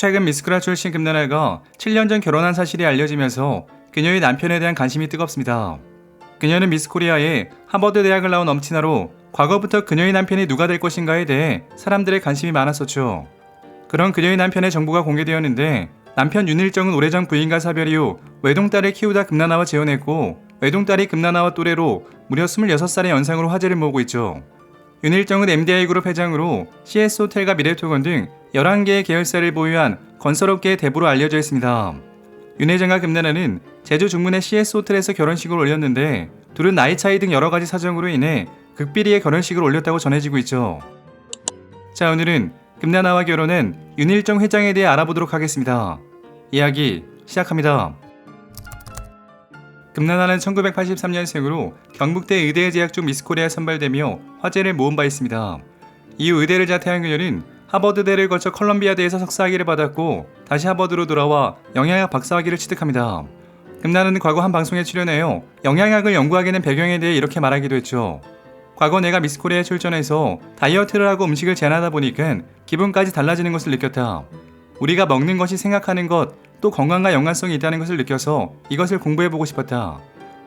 최근 미스크라 출신 금나라가 7년 전 결혼한 사실이 알려지면서 그녀의 남편에 대한 관심이 뜨겁습니다. 그녀는 미스코리아의 하버드 대학을 나온 엄친아로 과거부터 그녀의 남편이 누가 될 것인가에 대해 사람들의 관심이 많았었죠. 그런 그녀의 남편의 정보가 공개되었는데 남편 윤일정은 오래전 부인과 사별 이후 외동딸을 키우다 금나나와 재혼했고 외동딸이 금나나와 또래로 무려 26살의 연상으로 화제를 모으고 있죠. 윤일정은 MDI 그룹 회장으로 CS 호텔과 미래토건 등 11개의 계열사를 보유한 건설업계의 대부로 알려져 있습니다. 윤 회장과 금나나는 제주 중문의 CS 호텔에서 결혼식을 올렸는데 둘은 나이 차이 등 여러 가지 사정으로 인해 극비리의 결혼식을 올렸다고 전해지고 있죠. 자 오늘은 금나나와 결혼한 윤일정 회장에 대해 알아보도록 하겠습니다. 이야기 시작합니다. 금나나는 1983년생으로 경북대 의대에 재학 중 미스코리아에 선발되며 화제를 모은 바 있습니다. 이후 의대를 자퇴한 그녀는 하버드대를 거쳐 컬럼비아대에서 석사학위를 받았고 다시 하버드로 돌아와 영양학 박사학위를 취득합니다. 금나는 과거 한 방송에 출연하여 영양학을 연구하게 된 배경에 대해 이렇게 말하기도 했죠. 과거 내가 미스코리아에 출전해서 다이어트를 하고 음식을 제한하다 보니까 기분까지 달라지는 것을 느꼈다. 우리가 먹는 것이 생각하는 것, 또 건강과 연관성이 있다는 것을 느껴서 이것을 공부해보고 싶었다.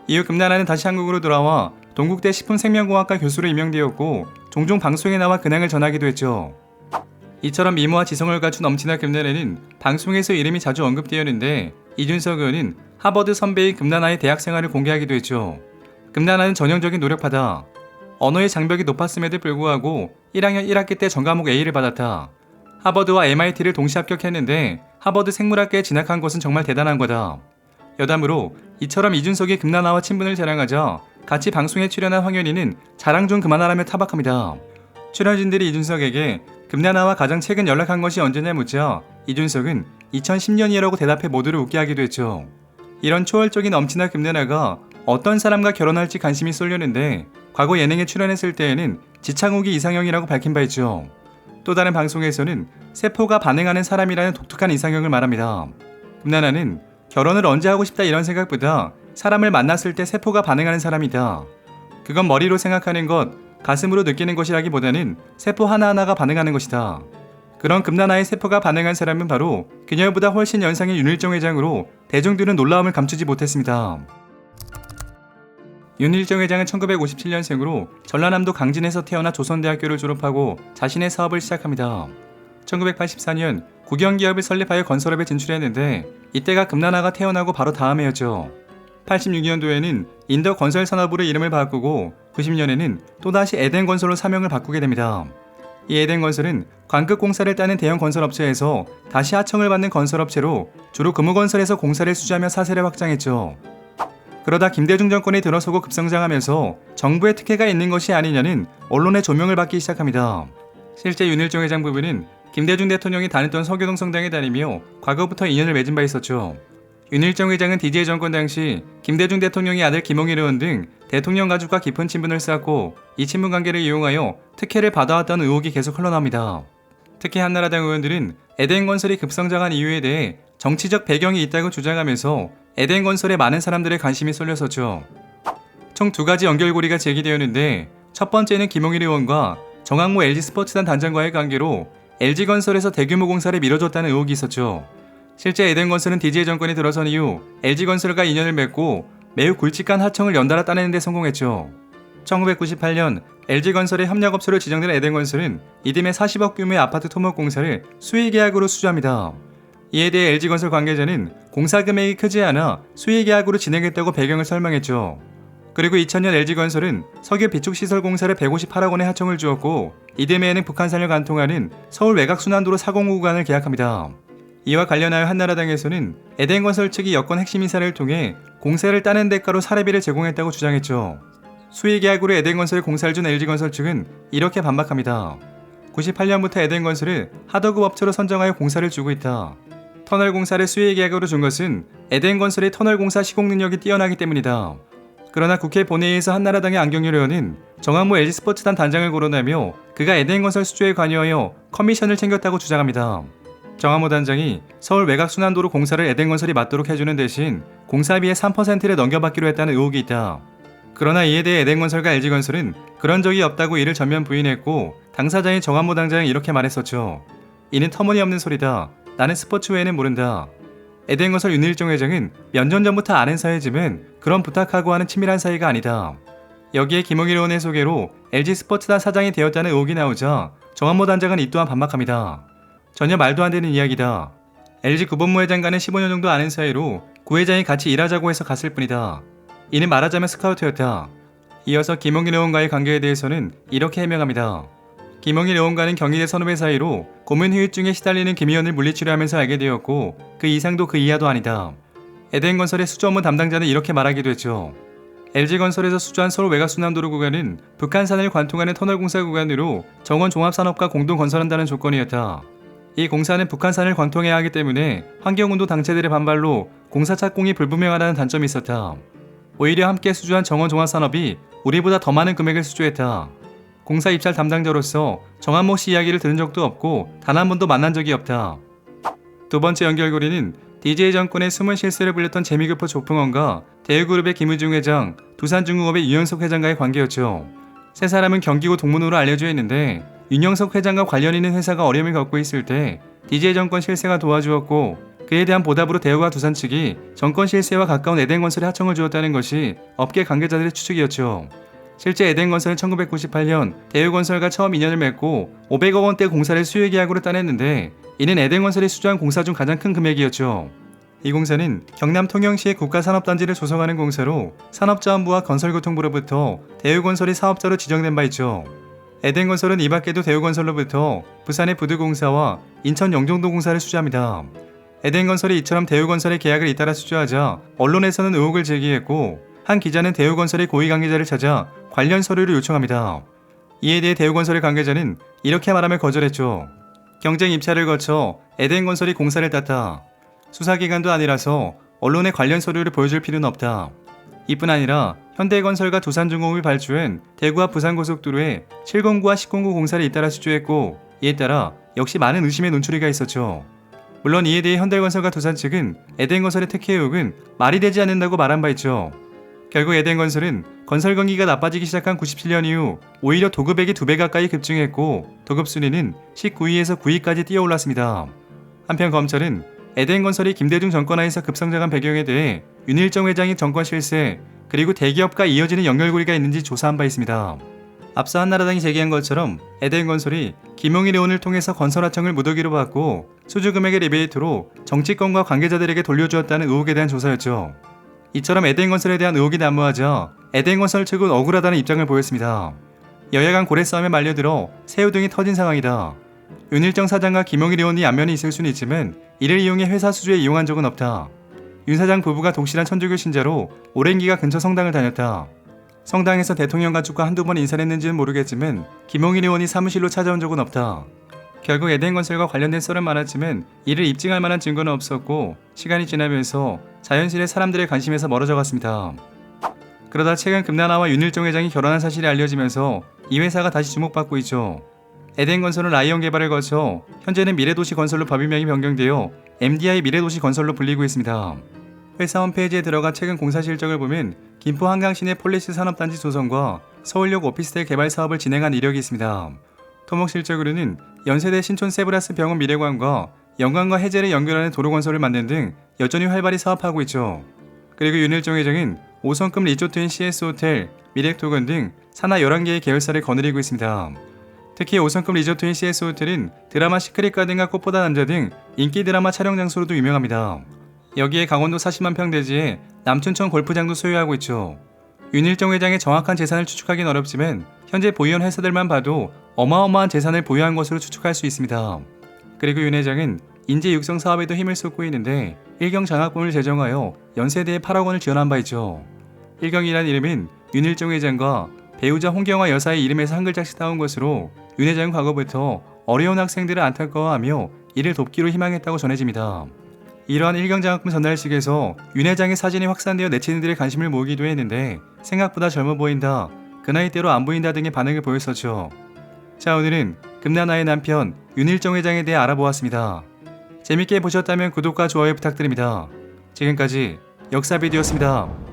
이후 금나라는 다시 한국으로 돌아와 동국대 식품생명공학과 교수로 임명되었고 종종 방송에 나와 근황을 전하기도 했죠. 이처럼 미모와 지성을 갖춘 엄친아 금나라는 방송에서 이름이 자주 언급되었는데 이준석 의원은 하버드 선배인 금나나의 대학 생활을 공개하기도 했죠. 금나나는 전형적인 노력파다. 언어의 장벽이 높았음에도 불구하고 1학년 1학기 때 전과목 A를 받았다. 하버드와 MIT를 동시 합격했는데 하버드 생물학계에 진학한 것은 정말 대단한 거다. 여담으로 이처럼 이준석이 금나나와 친분을 자랑하자 같이 방송에 출연한 황현희는 자랑 좀 그만하라며 타박합니다. 출연진들이 이준석에게 금나나와 가장 최근 연락한 것이 언제냐 묻자 이준석은 2010년이라고 대답해 모두를 웃게 하기도 했죠. 이런 초월적인 엄친아 금나나가 어떤 사람과 결혼할지 관심이 쏠렸는데 과거 예능에 출연했을 때에는 지창욱이 이상형이라고 밝힌 바 있죠. 또 다른 방송에서는 세포가 반응하는 사람이라는 독특한 이상형을 말합니다. 금나나는 결혼을 언제 하고 싶다 이런 생각보다 사람을 만났을 때 세포가 반응하는 사람이다. 그건 머리로 생각하는 것, 가슴으로 느끼는 것이라기보다는 세포 하나하나가 반응하는 것이다. 그런 금나나의 세포가 반응한 사람은 바로 그녀보다 훨씬 연상인 윤일정 회장으로 대중들은 놀라움을 감추지 못했습니다. 윤일정 회장은 1957년생으로 전라남도 강진에서 태어나 조선대학교를 졸업하고 자신의 사업을 시작합니다. 1984년 국영기업을 설립하여 건설업에 진출했는데 이때가 금나나가 태어나고 바로 다음 해였죠. 86년도에는 인더 건설 산업으로 이름을 바꾸고 90년에는 또다시 에덴 건설로 사명을 바꾸게 됩니다. 이 에덴 건설은 관급 공사를 따는 대형 건설업체에서 다시 하청을 받는 건설업체로 주로 금호건설에서 공사를 수주하며 사세를 확장했죠. 그러다 김대중 정권이 들어서고 급성장하면서 정부의 특혜가 있는 것이 아니냐는 언론의 조명을 받기 시작합니다. 실제 윤일정 회장 부부는 김대중 대통령이 다녔던 서교동 성당에 다니며 과거부터 인연을 맺은 바 있었죠. 윤일정 회장은 DJ 정권 당시 김대중 대통령의 아들 김홍일 의원 등 대통령 가족과 깊은 친분을 쌓고 이 친분 관계를 이용하여 특혜를 받아왔던 의혹이 계속 흘러나옵니다. 특히 한나라당 의원들은 에덴 건설이 급성장한 이유에 대해 정치적 배경이 있다고 주장하면서 에덴 건설에 많은 사람들의 관심이 쏠렸었죠. 총 두 가지 연결고리가 제기되었는데 첫 번째는 김홍일 의원과 정학모 LG 스포츠단 단장과의 관계로 LG 건설에서 대규모 공사를 미뤄줬다는 의혹이 있었죠. 실제 에덴 건설은 DJ 정권이 들어선 이후 LG 건설과 인연을 맺고 매우 굵직한 하청을 연달아 따내는 데 성공했죠. 1998년 LG 건설의 협력업소로 지정된 에덴 건설은 이듬해 40억 규모의 아파트 토목 공사를 수의 계약으로 수주합니다. 이에 대해 LG 건설 관계자는 공사 금액이 크지 않아 수의 계약으로 진행했다고 배경을 설명했죠. 그리고 2000년 LG 건설은 석유 비축 시설 공사를 158억 원의 하청을 주었고 이듬해에는 북한산을 관통하는 서울 외곽 순환도로 405 구간을 계약합니다. 이와 관련하여 한나라당에서는 에덴 건설 측이 여권 핵심 인사를 통해 공사를 따는 대가로 사례비를 제공했다고 주장했죠. 수의 계약으로 에덴 건설에 공사를 준 LG 건설 측은 이렇게 반박합니다. 98년부터 에덴 건설을 하더급 업체로 선정하여 공사를 주고 있다. 터널 공사를 수의 계약으로 준 것은 에덴 건설의 터널 공사 시공 능력이 뛰어나기 때문이다. 그러나 국회 본회의에서 한나라당의 안경률 의원은 정학모 LG 스포츠단 단장을 거론하며 그가 에덴 건설 수주에 관여하여 커미션을 챙겼다고 주장합니다. 정학모 단장이 서울 외곽 순환도로 공사를 에덴 건설이 맡도록 해주는 대신 공사비의 3%를 넘겨받기로 했다는 의혹이 있다. 그러나 이에 대해 에덴 건설과 LG 건설은 그런 적이 없다고 이를 전면 부인했고 당사자인 정한모 당장은 이렇게 말했었죠. 이는 터무니없는 소리다. 나는 스포츠 외에는 모른다. 에덴건설 윤일종 회장은 몇 년 전부터 아는 사이지만 그런 부탁하고 하는 친밀한 사이가 아니다. 여기에 김홍일 의원의 소개로 LG 스포츠단 사장이 되었다는 의혹이 나오자 정한모 단장은 이 또한 반박합니다. 전혀 말도 안 되는 이야기다. LG 구본무 회장과는 15년 정도 아는 사이로 구 회장이 같이 일하자고 해서 갔을 뿐이다. 이는 말하자면 스카우트였다. 이어서 김홍일 의원과의 관계에 대해서는 이렇게 해명합니다. 김홍일 의원과는 경희대 선후배 사이로 고문 중에 시달리는 김 의원을 물리치료 하면서 알게 되었고 그 이상도 그 이하도 아니다. 에덴건설의 수주 업무 담당자는 이렇게 말하기도 했죠. LG건설에서 수주한 서울 외곽순환도로 구간은 북한산을 관통하는 터널 공사 구간으로 정원 종합산업과 공동 건설한다는 조건이었다. 이 공사는 북한산을 관통해야 하기 때문에 환경운동 단체들의 반발로 공사 착공이 불분명하다는 단점이 있었다. 오히려 함께 수주한 정원 종합산업이 우리보다 더 많은 금액을 수주했다. 공사 입찰 담당자로서 정한모 씨 이야기를 들은 적도 없고 단 한 번도 만난 적이 없다. 두 번째 연결고리는 DJ 정권의 숨은 실세를 불렸던 재미교포 조풍원과 대우그룹의 김우중 회장, 두산중공업의 유영석 회장과의 관계였죠. 세 사람은 경기고 동문으로 알려져 있는데 윤영석 회장과 관련 있는 회사가 어려움을 겪고 있을 때 DJ 정권 실세가 도와주었고 그에 대한 보답으로 대우와 두산 측이 정권 실세와 가까운 에덴건설에 하청을 주었다는 것이 업계 관계자들의 추측이었죠. 실제 에덴건설은 1998년 대우건설과 처음 인연을 맺고 500억 원대 공사를 수요 계약으로 따냈는데 이는 에덴건설이 수주한 공사 중 가장 큰 금액이었죠. 이 공사는 경남 통영시의 국가산업단지를 조성하는 공사로 산업자원부와 건설교통부로부터 대우건설이 사업자로 지정된 바 있죠. 에덴건설은 이 밖에도 대우건설로부터 부산의 부두공사와 인천 영종도 공사를 수주합니다. 에덴건설이 이처럼 대우건설의 계약을 잇따라 수주하자 언론에서는 의혹을 제기했고 한 기자는 대우건설의 고위 관계자를 찾아 관련 서류를 요청합니다. 이에 대해 대우건설의 관계자는 이렇게 말하며 거절했죠. 경쟁 입찰을 거쳐 에덴건설이 공사를 땄다. 수사기관도 아니라서 언론에 관련 서류를 보여줄 필요는 없다. 이뿐 아니라 현대건설과 두산중공업이 발주한 대구와 부산고속도로에 709와 1009 공사를 잇따라 수주했고 이에 따라 역시 많은 의심의 논출이가 있었죠. 물론 이에 대해 현대건설과 두산 측은 에덴건설의 특혜 의혹은 말이 되지 않는다고 말한 바 있죠. 결국 에덴건설은 건설 경기가 나빠지기 시작한 97년 이후 오히려 도급액이 두배 가까이 급증했고 도급 순위는 19위에서 9위까지 뛰어올랐습니다. 한편 검찰은 에덴건설이 김대중 정권하에서 급성장한 배경에 대해 윤일정 회장의 정권 실세 그리고 대기업과 이어지는 연결고리가 있는지 조사한 바 있습니다. 앞서 한나라당이 제기한 것처럼 에덴건설이 김용일 의원을 통해서 건설하청을 무더기로 받고 수주 금액의 리베이트로 정치권과 관계자들에게 돌려주었다는 의혹에 대한 조사였죠. 이처럼 에덴건설에 대한 의혹이 난무하자 에덴건설 측은 억울하다는 입장을 보였습니다. 여야 간 고래 싸움에 말려들어 새우등이 터진 상황이다. 윤일정 사장과 김용일 의원이 안면이 있을 수는 있지만 이를 이용해 회사 수주에 이용한 적은 없다. 윤 사장 부부가 독실한 천주교 신자로 오랜 기간 근처 성당을 다녔다. 성당에서 대통령 가족과 한두 번 인사를 했는지는 모르겠지만 김용일 의원이 사무실로 찾아온 적은 없다. 결국 에덴건설과 관련된 썰은 많았지만 이를 입증할 만한 증거는 없었고 시간이 지나면서 자연스레 사람들의 관심에서 멀어져 갔습니다. 그러다 최근 금나나와 윤일종 회장이 결혼한 사실이 알려지면서 이 회사가 다시 주목받고 있죠. 에덴건설은 라이온 개발을 거쳐 현재는 미래도시 건설로 법인명이 변경되어 MDI 미래도시 건설로 불리고 있습니다. 회사 홈페이지에 들어가 최근 공사 실적을 보면 김포 한강시내 폴리스 산업단지 조성과 서울역 오피스텔 개발 사업을 진행한 이력이 있습니다. 토목 실적으로는 연세대 신촌 세브라스 병원 미래관과 영광과 해제를 연결하는 도로 건설을 만든 등 여전히 활발히 사업하고 있죠. 그리고 윤일종 회장은 5성급 리조트인 CS 호텔, 미렉토건 등 산하 11개의 계열사를 거느리고 있습니다. 특히 5성급 리조트인 CS 호텔은 드라마 시크릿 가든과 꽃보다 남자 등 인기 드라마 촬영 장소로도 유명합니다. 여기에 강원도 40만 평 대지에 남춘천 골프장도 소유하고 있죠. 윤일정 회장의 정확한 재산을 추측하기는 어렵지만 현재 보유한 회사들만 봐도 어마어마한 재산을 보유한 것으로 추측할 수 있습니다. 그리고 윤 회장은 인재 육성 사업에도 힘을 쏟고 있는데 일경 장학금을 제정하여 연세대에 8억 원을 지원한 바 있죠. 일경이란 이름은 윤일정 회장과 배우자 홍경화 여사의 이름에서 한 글자씩 따온 것으로 윤 회장은 과거부터 어려운 학생들을 안타까워하며 이를 돕기로 희망했다고 전해집니다. 이러한 일경장학금 전달식에서 윤 회장의 사진이 확산되어 네티즌들의 관심을 모으기도 했는데 생각보다 젊어 보인다, 그 나이대로 안 보인다 등의 반응을 보였었죠. 자 오늘은 금나나의 남편 윤일정 회장에 대해 알아보았습니다. 재밌게 보셨다면 구독과 좋아요 부탁드립니다. 지금까지 역사비디오였습니다.